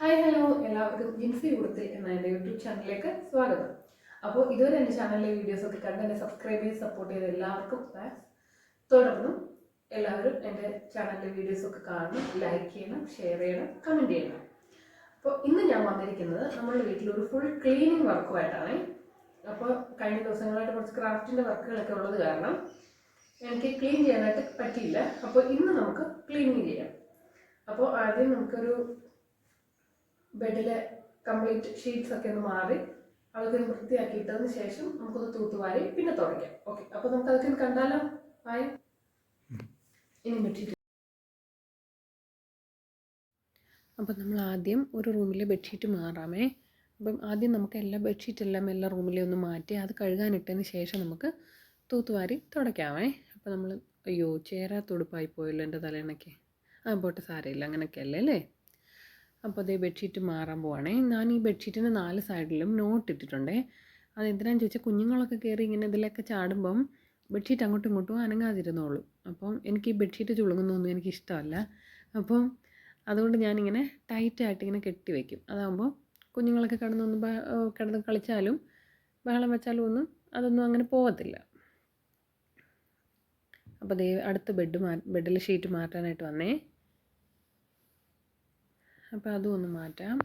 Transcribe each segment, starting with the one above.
Hi hello എല്ലാവർക്കും ജിൻസി കൊടുത്തിൽ എന്ന എന്റെ യൂട്യൂബ് ചാനലിലേക്ക് സ്വാഗതം. അപ്പോൾ ഇതുവരെ എന്റെ ചാനലിലെ വീഡിയോസ് ഒക്കെ കണ്ട് എന്നെ സബ്സ്ക്രൈബ് ചെയ്ത് സപ്പോർട്ട് ചെയ്ത എല്ലാവർക്കും താങ്ക്സ് തുടർന്നും എല്ലാവരും എന്റെ ചാനലിലെ വീഡിയോസ് ഒക്കെ കാണണം ലൈക്ക് ചെയ്യണം ഷെയർ ചെയ്യണം കമന്റ് ചെയ്യണം. അപ്പോൾ ഇന്ന് ഞാൻ വന്നിരിക്കുന്നത് നമ്മുടെ വീട്ടിലൊരു ഫുൾ ക്ലീനിങ് വർക്കുമായിട്ടാണ് അപ്പോൾ കഴിഞ്ഞ ദിവസങ്ങളായിട്ട് കുറച്ച് ക്രാഫ്റ്റിന്റെ വർക്കുകളൊക്കെ ഉള്ളത് കാരണം എനിക്ക് ക്ലീൻ ചെയ്യാനായിട്ട് പറ്റിയില്ല. അപ്പോൾ ഇന്ന് നമുക്ക് ക്ലീനിങ് ചെയ്യാം. അപ്പോൾ ആദ്യം നമുക്കൊരു ബെഡിലെ കംപ്ലീറ്റ് ഷീറ്റ്സ് ഒക്കെ ഒന്ന് മാറി അതൊക്കെ വൃത്തിയാക്കിയിട്ടതിന് ശേഷം നമുക്കൊന്ന് തൂത്തുവാരി പിന്നെ തുടയ്ക്കാം. ഓക്കെ അപ്പോൾ നമുക്ക് അതൊക്കെ കണ്ടാലോ? ആയി ഇനി ബെഡ്ഷീറ്റ് അപ്പം നമ്മൾ ആദ്യം ഒരു റൂമിലെ ബെഡ്ഷീറ്റ് മാറാമേ. അപ്പം ആദ്യം നമുക്ക് എല്ലാ ബെഡ്ഷീറ്റ് എല്ലാം എല്ലാ റൂമിലെ ഒന്ന് മാറ്റി അത് കഴുകാനിട്ടതിന് ശേഷം നമുക്ക് തൂത്തുവാരി തുടയ്ക്കാമേ. അപ്പം നമ്മൾ അയ്യോ ചേരാ പോയല്ലോ എന്റെ തലേണക്കെ ആ പോട്ടെ സാരമില്ല അങ്ങനെയൊക്കെ അല്ലേ അല്ലേ? അപ്പോൾ അതേ ബെഡ്ഷീറ്റ് മാറാൻ പോവാണേ. ഞാൻ ഈ ബെഡ്ഷീറ്റിന് നാല് സൈഡിലും നോട്ട് ഇട്ടിട്ടുണ്ടേ. അത് എന്തിനാന്ന് ചോദിച്ചാൽ കുഞ്ഞുങ്ങളൊക്കെ കയറി ഇങ്ങനെ ഇതിലൊക്കെ ചാടുമ്പം ബെഡ്ഷീറ്റ് അങ്ങോട്ടും ഇങ്ങോട്ടും അനങ്ങാതിരുന്നോളൂ. അപ്പം എനിക്ക് ഈ ബെഡ്ഷീറ്റ് ചുളുങ്ങുന്നൊന്നും എനിക്ക് ഇഷ്ടമല്ല അപ്പം അതുകൊണ്ട് ഞാനിങ്ങനെ ടൈറ്റായിട്ട് ഇങ്ങനെ കെട്ടി വയ്ക്കും അതാകുമ്പോൾ കുഞ്ഞുങ്ങളൊക്കെ കിടന്നൊന്ന് കിടന്ന് കളിച്ചാലും ബഹളം വെച്ചാലും ഒന്നും അതൊന്നും അങ്ങനെ പോകത്തില്ല അപ്പോൾ ദേ അടുത്ത ബെഡ് മാ ബെഡിലെ ഷീറ്റ് മാറ്റാനായിട്ട് വന്നേ. അപ്പോൾ അതും ഒന്ന് മാറ്റാം.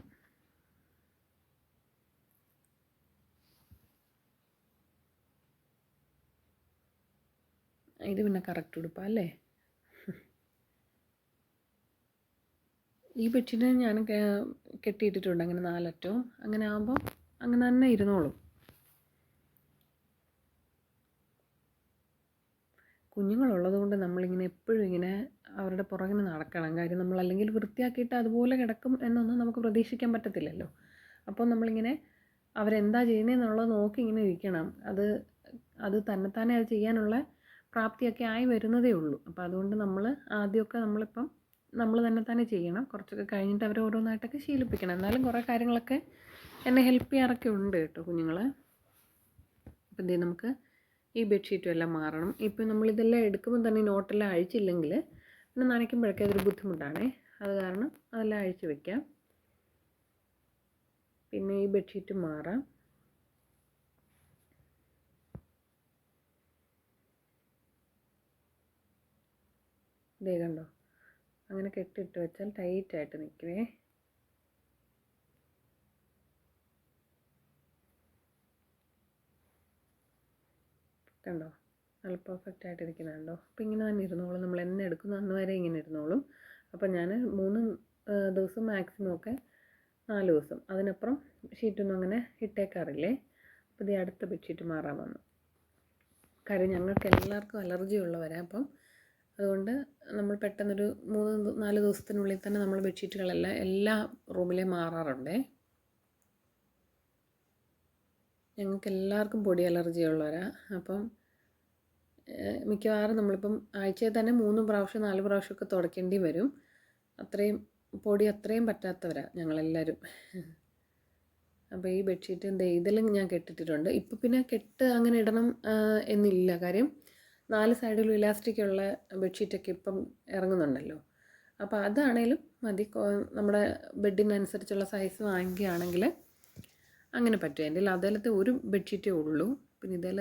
ഇത് പിന്നെ കറക്റ്റ് ഉടുപ്പാ അല്ലേ? ഈ ബെഡ്ഷീറ്റ് ഞാൻ കെട്ടിയിട്ടിട്ടുണ്ട്. അങ്ങനെ നാലറ്റവും. അങ്ങനെ ആകുമ്പോൾ അങ്ങനെ തന്നെ ഇരുന്നോളും. കുഞ്ഞുങ്ങളുള്ളത് കൊണ്ട് നമ്മളിങ്ങനെ എപ്പോഴും ഇങ്ങനെ അവരുടെ പുറകിന് നടക്കണം. കാര്യം നമ്മൾ അല്ലെങ്കിൽ വൃത്തിയാക്കിയിട്ട് അതുപോലെ കിടക്കും എന്നൊന്നും നമുക്ക് പ്രതീക്ഷിക്കാൻ പറ്റത്തില്ലല്ലോ. അപ്പോൾ നമ്മളിങ്ങനെ അവരെന്താ ചെയ്യുന്നതെന്നുള്ളത് നോക്കി ഇങ്ങനെ ഇരിക്കണം. അത് അത് തന്നെത്താനെ അത് ചെയ്യാനുള്ള പ്രാപ്തിയൊക്കെ ആയി വരുന്നതേ ഉള്ളൂ. അപ്പോൾ അതുകൊണ്ട് നമ്മൾ ആദ്യമൊക്കെ നമ്മളിപ്പം നമ്മൾ തന്നെ തന്നെ ചെയ്യണം. കുറച്ചൊക്കെ കഴിഞ്ഞിട്ട് അവരെ ഓരോന്നായിട്ടൊക്കെ ശീലിപ്പിക്കണം. എന്നാലും കുറേ കാര്യങ്ങളൊക്കെ എന്നെ ഹെൽപ്പ് ചെയ്യാറൊക്കെ ഉണ്ട് കേട്ടോ കുഞ്ഞുങ്ങളെ. അപ്പം എന്തേ നമുക്ക് ഈ ബെഡ്ഷീറ്റും എല്ലാം മാറണം. ഇപ്പം നമ്മളിതെല്ലാം എടുക്കുമ്പോൾ തന്നെ നോട്ടെല്ലാം അഴിച്ചില്ലെങ്കിൽ പിന്നെ നനയ്ക്കുമ്പോഴൊക്കെ അതൊരു ബുദ്ധിമുട്ടാണേ. അത് കാരണം അതെല്ലാം അഴിച്ചു വയ്ക്കാം പിന്നെ ഈ ബെഡ്ഷീറ്റ് മാറാം. ഇതേ കണ്ടോ? അങ്ങനെ കെട്ടിട്ട് വെച്ചാൽ ടൈറ്റായിട്ട് നിൽക്കുവേ. കണ്ടോ? നല്ല പെർഫെക്റ്റ് ആയിട്ട് ഇരിക്കുന്നുണ്ടോ? അപ്പോൾ ഇങ്ങനെ തന്നെ ഇരുന്നോളും. നമ്മൾ എന്നെ എടുക്കുന്നു അന്ന് വരെ ഇങ്ങനെ ഇരുന്നോളും. അപ്പോൾ ഞാൻ മൂന്ന് ദിവസം മാക്സിമം ഒക്കെ നാല് ദിവസം. അതിനപ്പുറം ഷീറ്റൊന്നും അങ്ങനെ ഇട്ടേക്കാറില്ലേ? അപ്പോൾ ഇത് അടുത്ത ബെഡ്ഷീറ്റ് മാറാൻ വന്നു. കാര്യം ഞങ്ങൾക്ക് എല്ലാവർക്കും അലർജി ഉള്ളവരാണ് അപ്പം അതുകൊണ്ട് നമ്മൾ പെട്ടെന്നൊരു മൂന്ന് നാല് ദിവസത്തിനുള്ളിൽ തന്നെ നമ്മൾ ബെഡ്ഷീറ്റുകളെല്ലാം എല്ലാ റൂമിലെയും മാറാറുണ്ടേ? ഞങ്ങൾക്ക് എല്ലാവർക്കും പൊടി അലർജി ഉള്ളവരാണ് അപ്പം മിക്കവാറും നമ്മളിപ്പം ആഴ്ചയിൽ തന്നെ മൂന്ന് പ്രാവശ്യം നാല് പ്രാവശ്യമൊക്കെ തുടക്കേണ്ടി വരും. അത്രയും പൊടി അത്രയും പറ്റാത്തവരാണ് ഞങ്ങളെല്ലാവരും അപ്പോൾ ഈ ബെഡ്ഷീറ്റ് എന്താ ഇതിലും ഞാൻ കെട്ടിട്ടിട്ടുണ്ട്. ഇപ്പോൾ പിന്നെ കെട്ട് അങ്ങനെ ഇടണം എന്നില്ല. കാര്യം നാല് സൈഡിലും ഇലാസ്റ്റിക് ഉള്ള ബെഡ്ഷീറ്റൊക്കെ ഇപ്പം ഇറങ്ങുന്നുണ്ടല്ലോ. അപ്പോൾ അതാണേലും മതി. നമ്മുടെ ബെഡിനനുസരിച്ചുള്ള സൈസ് വാങ്ങിക്കുകയാണെങ്കിൽ അങ്ങനെ പറ്റും. എന്റെ അതിലത്തെ ഒരു ബെഡ്ഷീറ്റേ ഉള്ളൂ. പിന്നെ ഇതിൽ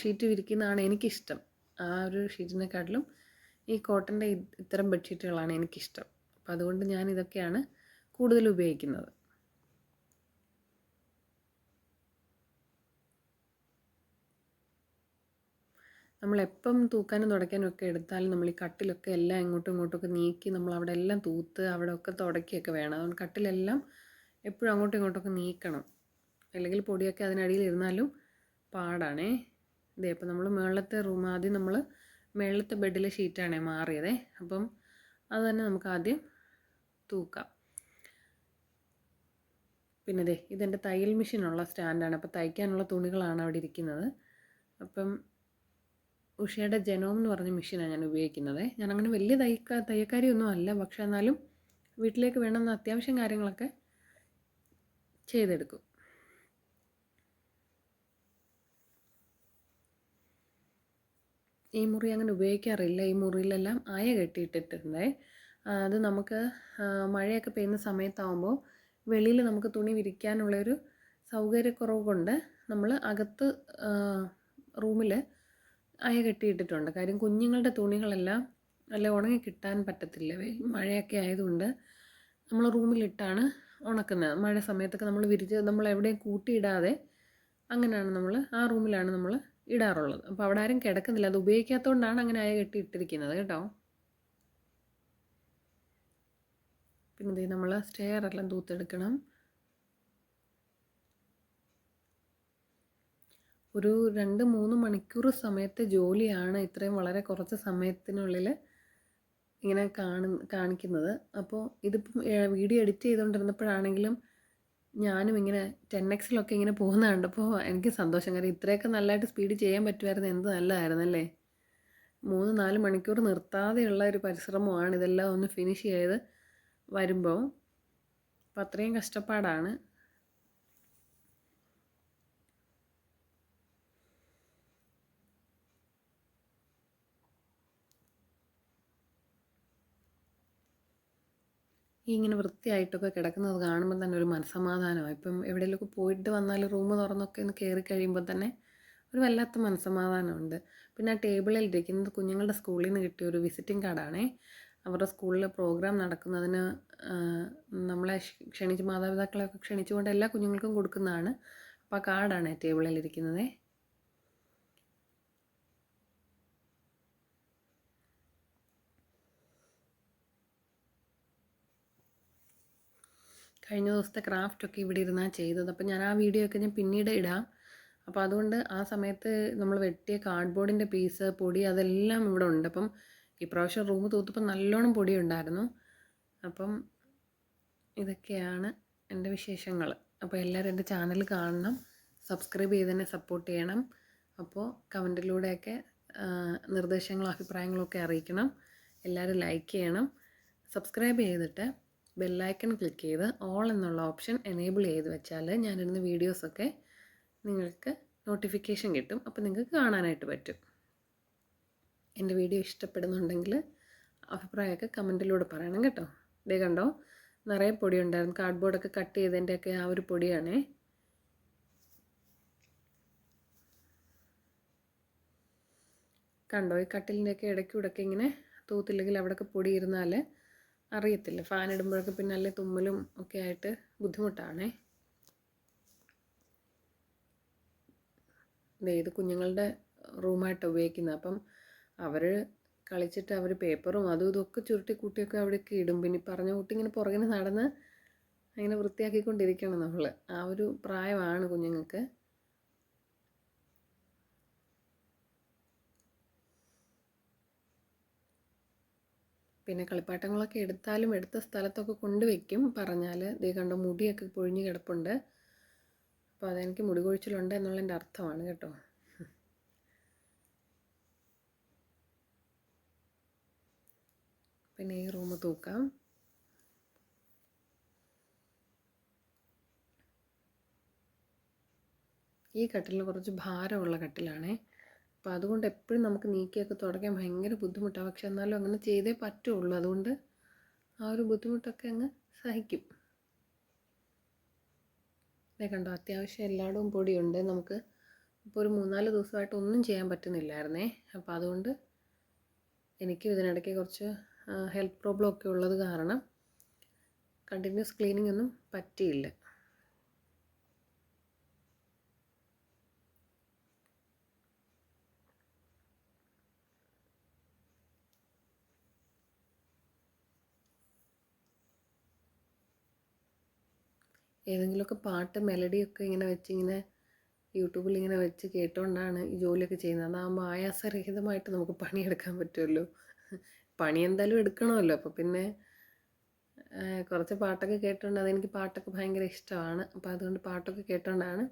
ഷീറ്റ് വിരിക്കുന്നതാണ് എനിക്കിഷ്ടം. ആ ഒരു ഷീറ്റിനെക്കാട്ടിലും ഈ കോട്ടന്റെ ഇത്തരം ബെഡ്ഷീറ്റുകളാണ് എനിക്കിഷ്ടം. അപ്പം അതുകൊണ്ട് ഞാൻ ഇതൊക്കെയാണ് കൂടുതൽ ഉപയോഗിക്കുന്നത്. നമ്മളെപ്പം തൂക്കാനും തുടയ്ക്കാനും ഒക്കെ എടുത്താലും നമ്മൾ ഈ കട്ടിലൊക്കെ എല്ലാം ഇങ്ങോട്ടും ഒക്കെ നീക്കി നമ്മൾ അവിടെ എല്ലാം തൂത്ത് അവിടെ ഒക്കെ തുടയ്ക്കുകയൊക്കെ വേണം. അതുകൊണ്ട് കട്ടിലെല്ലാം എപ്പോഴും അങ്ങോട്ടും ഇങ്ങോട്ടൊക്കെ നീക്കണം. അല്ലെങ്കിൽ പൊടിയൊക്കെ അതിനടിയിൽ ഇരുന്നാലും പാടാണേ. ഇതേ അപ്പം നമ്മൾ മേളത്തെ റൂം ആദ്യം നമ്മൾ മേളത്തെ ബെഡിലെ ഷീറ്റാണേ മാറിയതേ. അപ്പം അത് തന്നെ നമുക്ക് ആദ്യം തൂക്കാം. പിന്നെ ദേ ഇതെന്റെ തയ്യൽ മെഷീനുള്ള സ്റ്റാൻഡാണ്. അപ്പോൾ തയ്ക്കാനുള്ള തുണികളാണ് അവിടെ ഇരിക്കുന്നത്. അപ്പം ഉഷയുടെ ജനോം എന്ന് പറഞ്ഞ മെഷീനാണ് ഞാൻ ഉപയോഗിക്കുന്നത്. ഞാൻ അങ്ങനെ വലിയ തയ്ക്ക തയ്യക്കാരിയൊന്നും അല്ല. പക്ഷേ എന്നാലും വീട്ടിലേക്ക് വേണ്ടുന്ന അത്യാവശ്യം കാര്യങ്ങളൊക്കെ ചെയ്തെടുക്കും. ഈ മുറി അങ്ങനെ ഉപയോഗിക്കാറില്ല. ഈ മുറിയിലെല്ലാം അയ കെട്ടിയിട്ടിട്ടുണ്ട് അത് നമുക്ക് മഴയൊക്കെ പെയ്യുന്ന സമയത്താവുമ്പോൾ വെളിയിൽ നമുക്ക് തുണി വിരിക്കാനുള്ളൊരു സൗകര്യക്കുറവ് കൊണ്ട് നമ്മൾ അകത്ത് റൂമിൽ അയ കെട്ടിയിട്ടിട്ടുണ്ട്. കാര്യം കുഞ്ഞുങ്ങളുടെ തുണികളെല്ലാം നല്ല ഉണങ്ങി കിട്ടാൻ പറ്റത്തില്ല. മഴയൊക്കെ ആയതുകൊണ്ട് നമ്മൾ റൂമിലിട്ടാണ് ഉണക്കുന്നത്. മഴ സമയത്തൊക്കെ നമ്മൾ വിരിച്ച് നമ്മൾ എവിടെയും കൂട്ടിയിടാതെ അങ്ങനെയാണ് നമ്മൾ ആ റൂമിലാണ് നമ്മൾ ഇടാറുള്ളത്. അപ്പോൾ അവിടെ ആരും കിടക്കുന്നില്ല. അത് ഉപയോഗിക്കാത്തതുകൊണ്ടാണ് അങ്ങനെ അയ കെട്ടി ഇട്ടിരിക്കുന്നത് കേട്ടോ. പിന്നെ നമ്മൾ സ്റ്റെയർ എല്ലാം തൂത്തെടുക്കണം. ഒരു രണ്ട് മൂന്ന് മണിക്കൂർ സമയത്തെ ജോലിയാണ് ഇത്രയും വളരെ കുറച്ച് സമയത്തിനുള്ളിൽ ഇങ്ങനെ കാണു കാണിക്കുന്നത്. അപ്പോൾ ഇതിപ്പം വീഡിയോ എഡിറ്റ് ചെയ്തുകൊണ്ടിരുന്നപ്പോഴാണെങ്കിലും ഞാനും ഇങ്ങനെ ടെൻ എക്സിലൊക്കെ ഇങ്ങനെ പോകുന്ന കണ്ടപ്പോൾ എനിക്ക് സന്തോഷം. കാര്യം ഇത്രയൊക്കെ നല്ലതായിട്ട് സ്പീഡ് ചെയ്യാൻ പറ്റുമായിരുന്നു എന്ത് നല്ലതായിരുന്നല്ലേ മൂന്ന് നാല് മണിക്കൂർ നിർത്താതെയുള്ള ഒരു പരിശ്രമമാണ് ഇതെല്ലാം ഒന്ന് ഫിനിഷ് ചെയ്ത് വരുമ്പോൾ അപ്പോൾ അത്രയും കഷ്ടപ്പാടാണ്. ഈ ഇങ്ങനെ വൃത്തിയായിട്ടൊക്കെ കിടക്കുന്നത് കാണുമ്പോൾ തന്നെ ഒരു മനസ്സമാധാനമാണ് ഇപ്പം എവിടെയെങ്കിലുമൊക്കെ പോയിട്ട് വന്നാൽ റൂം തുറന്നൊക്കെ ഒന്ന് കയറി കഴിയുമ്പോൾ തന്നെ ഒരു വല്ലാത്ത മനസ്സമാധാനമുണ്ട്. പിന്നെ ആ ടേബിളിൽ ഇരിക്കുന്നത് കുഞ്ഞുങ്ങളുടെ സ്കൂളിൽ നിന്ന് കിട്ടിയ ഒരു വിസിറ്റിംഗ് കാർഡാണേ. അവരുടെ സ്കൂളിൽ പ്രോഗ്രാം നടക്കുന്നതിന് നമ്മളെ ക്ഷ- ക്ഷണിച്ച് മാതാപിതാക്കളെയൊക്കെ ക്ഷണിച്ചുകൊണ്ട് എല്ലാ കുഞ്ഞുങ്ങൾക്കും കൊടുക്കുന്നതാണ്. അപ്പോൾ ആ കാർഡാണ് ടേബിളിൽ ഇരിക്കുന്നത്. കഴിഞ്ഞ ദിവസത്തെ ക്രാഫ്റ്റൊക്കെ ഇവിടെ ഇരുന്നാണ് ചെയ്തത്. അപ്പോൾ ഞാൻ ആ വീഡിയോ ഒക്കെ ഞാൻ പിന്നീട് ഇടാം. അപ്പോൾ അതുകൊണ്ട് ആ സമയത്ത് നമ്മൾ വെട്ടിയ കാർഡ്ബോർഡിന്റെ പീസ് പൊടി അതെല്ലാം ഇവിടെ ഉണ്ട്. അപ്പം ഇപ്രാവശ്യം റൂം തൂത്തപ്പോൾ നല്ലോണം പൊടി ഉണ്ടായിരുന്നു അപ്പം ഇതൊക്കെയാണ് എന്റെ വിശേഷങ്ങൾ. അപ്പോൾ എല്ലാവരും എന്റെ ചാനൽ കാണണം. സബ്സ്ക്രൈബ് ചെയ്ത് തന്നെ സപ്പോർട്ട് ചെയ്യണം. അപ്പോൾ കമന്റിലൂടെയൊക്കെ നിർദ്ദേശങ്ങളും അഭിപ്രായങ്ങളൊക്കെ അറിയിക്കണം. എല്ലാവരും ലൈക്ക് ചെയ്യണം. സബ്സ്ക്രൈബ് ചെയ്തിട്ട് ബെല്ലൈക്കൺ ക്ലിക്ക് ചെയ്ത് ഓൾ എന്നുള്ള ഓപ്ഷൻ എനേബിൾ ചെയ്ത് വെച്ചാൽ ഞാനിരുന്ന് വീഡിയോസൊക്കെ നിങ്ങൾക്ക് നോട്ടിഫിക്കേഷൻ കിട്ടും. അപ്പോൾ നിങ്ങൾക്ക് കാണാനായിട്ട് പറ്റും. എന്റെ വീഡിയോ ഇഷ്ടപ്പെടുന്നുണ്ടെങ്കിൽ അഭിപ്രായമൊക്കെ കമന്റിലൂടെ പറയണം കേട്ടോ. ഇതേ കണ്ടോ? നിറയെ പൊടി ഉണ്ടായിരുന്നു കാർഡ്ബോർഡൊക്കെ കട്ട് ചെയ്തതിന്റെയൊക്കെ ആ ഒരു പൊടിയാണേ. കണ്ടോ? ഈ കട്ടിലിന്റെയൊക്കെ ഇടയ്ക്കൂടൊക്കെ ഇങ്ങനെ തൂത്തില്ലെങ്കിൽ അവിടെയൊക്കെ പൊടി ഇരുന്നാൽ അറിയത്തില്ല. ഫാൻ ഇടുമ്പോഴൊക്കെ പിന്നെ നല്ല തുമ്മലും ഒക്കെ ആയിട്ട് ബുദ്ധിമുട്ടാണേ. ഇത് കുഞ്ഞുങ്ങളുടെ റൂമായിട്ട് ഉപയോഗിക്കുന്നത് അപ്പം അവർ കളിച്ചിട്ട് അവർ പേപ്പറും അതും ഇതൊക്കെ ചുരുട്ടി കൂട്ടിയൊക്കെ അവിടെയൊക്കെ ഇടും. പിന്നെ പറഞ്ഞ കുട്ടി ഇങ്ങനെ പുറകിന് നടന്ന് അങ്ങനെ വൃത്തിയാക്കിക്കൊണ്ടിരിക്കണം നമ്മൾ ആ ഒരു പ്രായമാണ് കുഞ്ഞുങ്ങൾക്ക്. പിന്നെ കളിപ്പാട്ടങ്ങളൊക്കെ എടുത്താലും എടുത്ത സ്ഥലത്തൊക്കെ കൊണ്ടുവയ്ക്കും പറഞ്ഞാൽ ദേ കണ്ടോ മുടിയൊക്കെ പൊഴിഞ്ഞ് കിടപ്പുണ്ട്. അപ്പോൾ അതെനിക്ക് മുടി കൊഴിച്ചിലുണ്ട് എന്നുള്ളതിന്റെ അർത്ഥമാണ് കേട്ടോ. പിന്നെ ഈ റൂം തൂക്കാം. ഈ കട്ടിലിന് കുറച്ച് ഭാരമുള്ള കട്ടിലാണേ. അപ്പോൾ അതുകൊണ്ട് എപ്പോഴും നമുക്ക് നീക്കിയൊക്കെ തുടയ്ക്കാൻ ഭയങ്കര ബുദ്ധിമുട്ടാണ് പക്ഷെ എന്നാലും അങ്ങനെ ചെയ്തേ പറ്റുള്ളൂ. അതുകൊണ്ട് ആ ഒരു ബുദ്ധിമുട്ടൊക്കെ അങ്ങ് സഹിക്കും. ഇതേ കണ്ടോ? അത്യാവശ്യം എല്ലായിടവും പൊടിയുണ്ട്. നമുക്ക് ഇപ്പോൾ ഒരു മൂന്നാൽ ദിവസമായിട്ട് ഒന്നും ചെയ്യാൻ പറ്റുന്നില്ലായിരുന്നേ. അപ്പോൾ അതുകൊണ്ട് എനിക്കും ഇതിനിടയ്ക്ക് കുറച്ച് ഹെൽത്ത് പ്രോബ്ലം ഒക്കെ ഉള്ളത് കാരണം കണ്ടിന്യൂസ് ക്ലീനിങ് ഒന്നും പറ്റിയില്ല. ഏതെങ്കിലുമൊക്കെ പാട്ട് മെലഡിയൊക്കെ ഇങ്ങനെ വെച്ച് ഇങ്ങനെ യൂട്യൂബിൽ ഇങ്ങനെ വെച്ച് കേട്ടുകൊണ്ടാണ് ഈ ജോലിയൊക്കെ ചെയ്യുന്നത്. അതാകുമ്പോൾ ആയാസരഹിതമായിട്ട് നമുക്ക് പണിയെടുക്കാൻ പറ്റുമല്ലോ പണി എന്തായാലും എടുക്കണമല്ലോ. അപ്പോൾ പിന്നെ കുറച്ച് പാട്ടൊക്കെ കേട്ടുകൊണ്ട് അതെനിക്ക് പാട്ടൊക്കെ ഭയങ്കര ഇഷ്ടമാണ്. അപ്പോൾ അതുകൊണ്ട് പാട്ടൊക്കെ കേട്ടുകൊണ്ടാണ്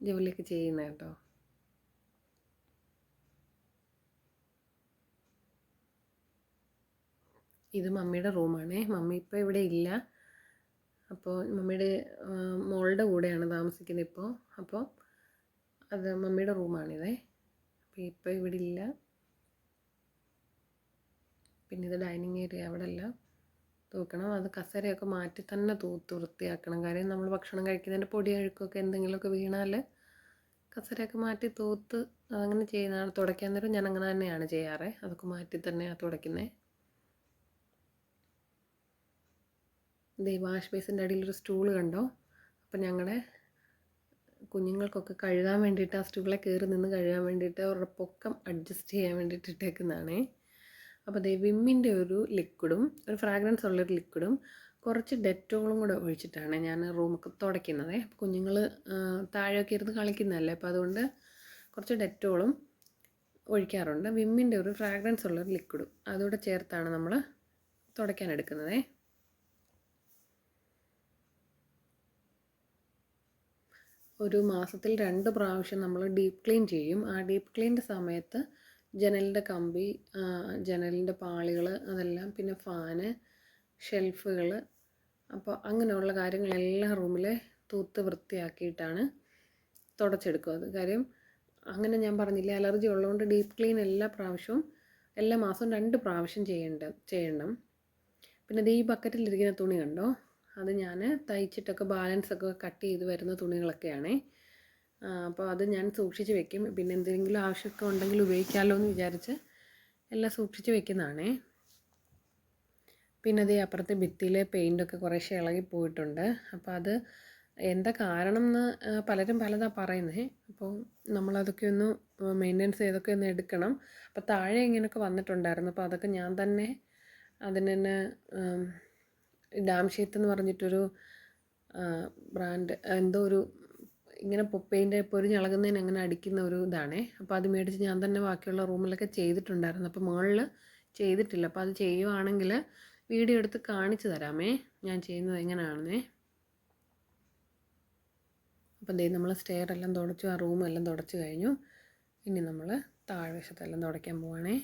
ജോലിയൊക്കെ ചെയ്യുന്നത് കേട്ടോ. ഇത് മമ്മിയുടെ റൂമാണേ. മമ്മി ഇപ്പോൾ ഇവിടെ ഇല്ല. അപ്പോൾ മമ്മിയുടെ മോളുടെ കൂടെയാണ് താമസിക്കുന്നത് ഇപ്പോൾ അപ്പോൾ അത് മമ്മിയുടെ റൂമാണിതേ. അപ്പോൾ ഇപ്പോൾ ഇവിടെ ഇല്ല. പിന്നെ ഇത് ഡൈനിങ് ഏരിയ അവിടെ അല്ല തൂക്കണം. അത് കസേരയൊക്കെ മാറ്റി തന്നെ തൂത്ത് വൃത്തിയാക്കണം. കാര്യം നമ്മൾ ഭക്ഷണം കഴിക്കുന്നതിന്റെ പൊടി അഴുക്കൊക്കെ എന്തെങ്കിലുമൊക്കെ വീണാൽ കസേരയൊക്കെ മാറ്റി തൂത്ത് അതങ്ങനെ ചെയ്യുന്നതാണ് തുടയ്ക്കാൻ നേരം ഞാൻ അങ്ങനെ തന്നെയാണ് ചെയ്യാറ്. അതൊക്കെ മാറ്റി തന്നെയാണ് തുടയ്ക്കുന്നത് ഇത് വാഷ് ബേസിന്റെ ഒരു സ്റ്റൂൾ കണ്ടോ? അപ്പം ഞങ്ങളുടെ കുഞ്ഞുങ്ങൾക്കൊക്കെ കഴുകാൻ വേണ്ടിയിട്ട് ആ സ്റ്റൂളെ കയറി നിന്ന് കഴുകാൻ വേണ്ടിയിട്ട് അവരുടെ പൊക്കം അഡ്ജസ്റ്റ് ചെയ്യാൻ വേണ്ടിയിട്ട് ഇട്ടേക്കുന്നതാണേ. അപ്പോൾ ദേ വിമ്മിന്റെ ഒരു ലിക്വിഡും ഒരു ഫ്രാഗ്രൻസ് ഉള്ളൊരു ലിക്വിഡും കുറച്ച് ഡെറ്റോളും കൂടെ ഒഴിച്ചിട്ടാണ് ഞാൻ റൂമൊക്കെ തുടയ്ക്കുന്നത്. കുഞ്ഞുങ്ങൾ താഴെയൊക്കെ ഇരുന്ന് കളിക്കുന്നതല്ലേ? അപ്പോൾ അതുകൊണ്ട് കുറച്ച് ഡെറ്റോളും ഒഴിക്കാറുണ്ട്. വിമ്മിന്റെ ഒരു ഫ്രാഗ്രൻസ് ഉള്ളൊരു ലിക്വിഡും അതുകൂടെ ചേർത്താണ് നമ്മൾ തുടയ്ക്കാൻ എടുക്കുന്നത്. ഒരു മാസത്തിൽ രണ്ട് പ്രാവശ്യം നമ്മൾ ഡീപ്പ് ക്ലീൻ ചെയ്യും. ആ ഡീപ്പ് ക്ലീന്റെ സമയത്ത് ജനലിന്റെ കമ്പി ജനലിന്റെ പാളികൾ അതെല്ലാം പിന്നെ ഫാന് ഷെൽഫുകൾ അപ്പോൾ അങ്ങനെയുള്ള കാര്യങ്ങളെല്ലാം റൂമിലെ തൂത്ത് വൃത്തിയാക്കിയിട്ടാണ് തുടച്ചെടുക്കുന്നത് കാര്യം അങ്ങനെ ഞാൻ പറഞ്ഞില്ല അലർജി ഉള്ളതുകൊണ്ട് ഡീപ്പ് ക്ലീൻ എല്ലാ പ്രാവശ്യവും എല്ലാ മാസവും രണ്ട് പ്രാവശ്യം ചെയ്യേണ്ട ചെയ്യണം. പിന്നെ ഇത് ഈ ബക്കറ്റിലിരിക്കുന്ന തുണി കണ്ടോ? അത് ഞാൻ തയ്ച്ചിട്ടൊക്കെ ബാലൻസ് ഒക്കെ കട്ട് ചെയ്ത് വരുന്ന തുണികളൊക്കെയാണേ. അപ്പോൾ അത് ഞാൻ സൂക്ഷിച്ച് വെക്കും. പിന്നെ എന്തെങ്കിലും ആവശ്യമൊക്കെ ഉണ്ടെങ്കിൽ ഉപയോഗിക്കാമല്ലോ എന്ന് വിചാരിച്ച് എല്ലാം സൂക്ഷിച്ച് വെക്കുന്നതാണേ. പിന്നെ അതേ അപ്പുറത്തെ ഭിത്തിയിലെ പെയിന്റൊക്കെ കുറേശ്ശെ ഇളകി പോയിട്ടുണ്ട്. അപ്പോൾ അത് എന്താ കാരണം എന്ന് പലരും പലതാ പറയുന്നത് അപ്പോൾ നമ്മളതൊക്കെ ഒന്ന് മെയിന്റെനൻസ് ചെയ്തൊക്കെ ഒന്ന് എടുക്കണം. അപ്പോൾ താഴെ ഇങ്ങനെയൊക്കെ വന്നിട്ടുണ്ടായിരുന്നു. അപ്പോൾ അതൊക്കെ ഞാൻ തന്നെ അതിന് ഡാം ഷേത്ത് എന്ന് പറഞ്ഞിട്ടൊരു ബ്രാൻഡ് എന്തോ ഒരു ഇങ്ങനെ പെയിന്റ് പൊരിഞ്ഞിളകുന്നതിന് അങ്ങനെ അടിക്കുന്ന ഒരു ഇതാണേ. അപ്പോൾ അത് മേടിച്ച് ഞാൻ തന്നെ ബാക്കിയുള്ള റൂമിലൊക്കെ ചെയ്തിട്ടുണ്ടായിരുന്നു. അപ്പോൾ മുകളിൽ ചെയ്തിട്ടില്ല. അപ്പോൾ അത് ചെയ്യുവാണെങ്കിൽ വീഡിയോ എടുത്ത് കാണിച്ചു തരാമേ. ഞാൻ ചെയ്യുന്നത് എങ്ങനെയാണെന്നേ അപ്പം ദേ നമ്മൾ സ്റ്റെയർ എല്ലാം തുടച്ചു ആ റൂമെല്ലാം തുടച്ചു കഴിഞ്ഞു. ഇനി നമ്മൾ താഴ്വശത്തെല്ലാം തുടയ്ക്കാൻ പോവാണേ.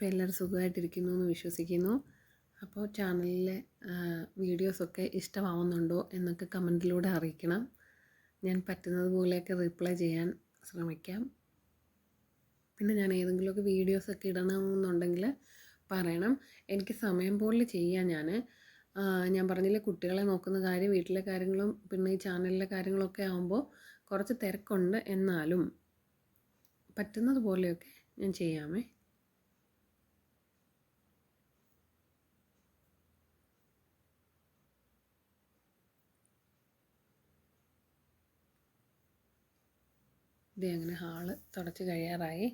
അപ്പോൾ എല്ലാവരും സുഖമായിട്ടിരിക്കുന്നു എന്ന് വിശ്വസിക്കുന്നു. അപ്പോൾ ചാനലിലെ വീഡിയോസൊക്കെ ഇഷ്ടമാവുന്നുണ്ടോ എന്നൊക്കെ കമന്റിലൂടെ അറിയിക്കണം. ഞാൻ പറ്റുന്നത് പോലെയൊക്കെ റിപ്ലൈ ചെയ്യാൻ ശ്രമിക്കാം. പിന്നെ ഞാൻ ഏതെങ്കിലുമൊക്കെ വീഡിയോസൊക്കെ ഇടണമെന്നുണ്ടെങ്കിൽ പറയണം. എനിക്ക് സമയം പോലെ ചെയ്യാം ഞാൻ. ഞാൻ പറഞ്ഞില്ലേ കുട്ടികളെ നോക്കുന്ന കാര്യം വീട്ടിലെ കാര്യങ്ങളും പിന്നെ ഈ ചാനലിലെ കാര്യങ്ങളൊക്കെ ആകുമ്പോൾ കുറച്ച് തിരക്കുണ്ട് എന്നാലും പറ്റുന്നത് പോലെയൊക്കെ ഞാൻ ചെയ്യാമേ. ഇത് അങ്ങനെ ഹാൾ തുടച്ച് കഴിയാറായി.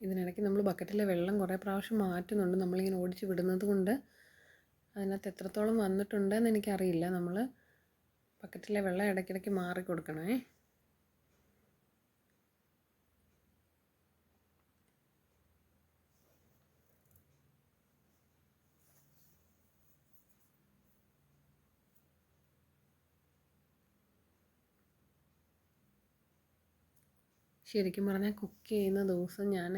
ഇതിനിടയ്ക്ക് നമ്മൾ ബക്കറ്റിലെ വെള്ളം കുറേ പ്രാവശ്യം മാറ്റുന്നുണ്ട്. നമ്മളിങ്ങനെ ഓടിച്ച് വിടുന്നത് കൊണ്ട് അതിനകത്ത് എത്രത്തോളം വന്നിട്ടുണ്ടെന്ന് എനിക്കറിയില്ല. നമ്മൾ ബക്കറ്റിലെ വെള്ളം ഇടയ്ക്കിടയ്ക്ക് മാറി കൊടുക്കണേ ശരിക്കും പറഞ്ഞാൽ കുക്ക് ചെയ്യുന്ന ദിവസം ഞാൻ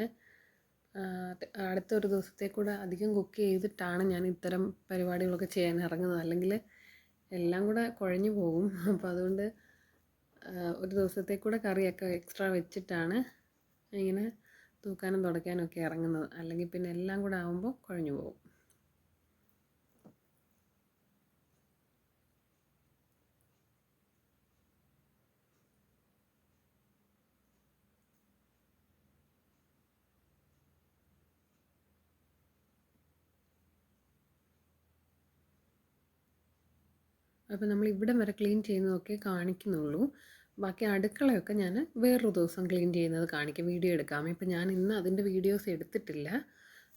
അടുത്തൊരു ദിവസത്തേക്കൂടെ അധികം കുക്ക് ചെയ്തിട്ടാണ് ഞാൻ ഇത്തരം പരിപാടികളൊക്കെ ചെയ്യാൻ ഇറങ്ങുന്നത്. അല്ലെങ്കിൽ എല്ലാം കൂടെ കുഴഞ്ഞു പോകും. അപ്പോൾ അതുകൊണ്ട് ഒരു ദിവസത്തേക്കൂടെ കറിയൊക്കെ എക്സ്ട്രാ വെച്ചിട്ടാണ് ഇങ്ങനെ തൂക്കാനും തുടയ്ക്കാനും ഒക്കെ ഇറങ്ങുന്നത്. അല്ലെങ്കിൽ പിന്നെ എല്ലാം കൂടെ ആകുമ്പോൾ കുഴഞ്ഞു പോകും. അപ്പോൾ നമ്മൾ ഇവിടം വരെ ക്ലീൻ ചെയ്യുന്നതൊക്കെ കാണിക്കുന്നുള്ളൂ. ബാക്കി അടുക്കളയൊക്കെ ഞാൻ വേറൊരു ദിവസം ക്ലീൻ ചെയ്യുന്നത് കാണിക്കും വീഡിയോ എടുക്കാം. ഇപ്പം ഞാൻ ഇന്ന് അതിന്റെ വീഡിയോസ് എടുത്തിട്ടില്ല.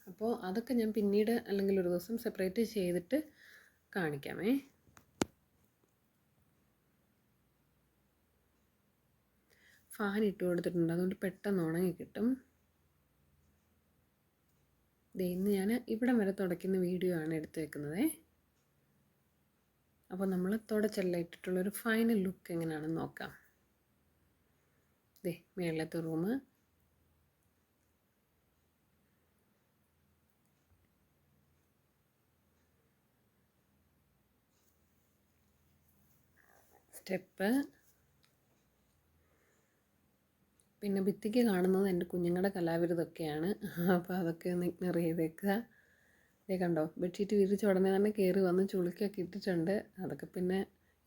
അപ്പോൾ അതൊക്കെ ഞാൻ പിന്നീട് അല്ലെങ്കിൽ ഒരു ദിവസം സെപ്പറേറ്റ് ചെയ്തിട്ട് കാണിക്കാമേ. ഫാൻ ഇട്ട് കൊടുത്തിട്ടുണ്ട്. അതുകൊണ്ട് പെട്ടെന്ന് ഉണങ്ങി കിട്ടും. ഇന്ന് ഞാൻ ഇവിടം വരെ തുടയ്ക്കുന്ന വീഡിയോ ആണ് എടുത്ത് വെക്കുന്നത് അപ്പോൾ നമ്മൾ തുടച്ചെല്ലാം ഇട്ടിട്ടുള്ളൊരു ഫൈനൽ ലുക്ക് എങ്ങനെയാണെന്ന് നോക്കാം. ദേ മേളത്തെ റൂം സ്റ്റെപ്പ് പിന്നെ ഭിത്തിക്ക് കാണുന്നത് എന്റെ കുഞ്ഞുങ്ങളുടെ കലാവിരുതൊക്കെയാണ് അപ്പോൾ അതൊക്കെ ഒന്ന് ഇഗ്നോർ ചെയ്തേക്കുക. ഇതേ കണ്ടോ ബെഡ്ഷീറ്റ് വിരിച്ച ഉടനെ തന്നെ കയറി വന്ന് ചുളുക്കിയൊക്കെ ഇട്ടിട്ടുണ്ട്. അതൊക്കെ പിന്നെ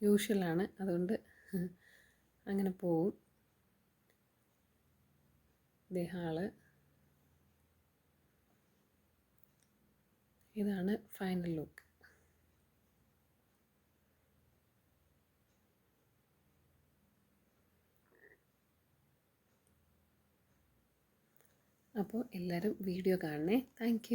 യൂഷ്വലാണ് അതുകൊണ്ട് അങ്ങനെ പോവും. ഇതേ ഹാൾ. ഇതാണ് ഫൈനൽ ലുക്ക് അപ്പോൾ എല്ലാവരും വീഡിയോ കാണണേ. താങ്ക്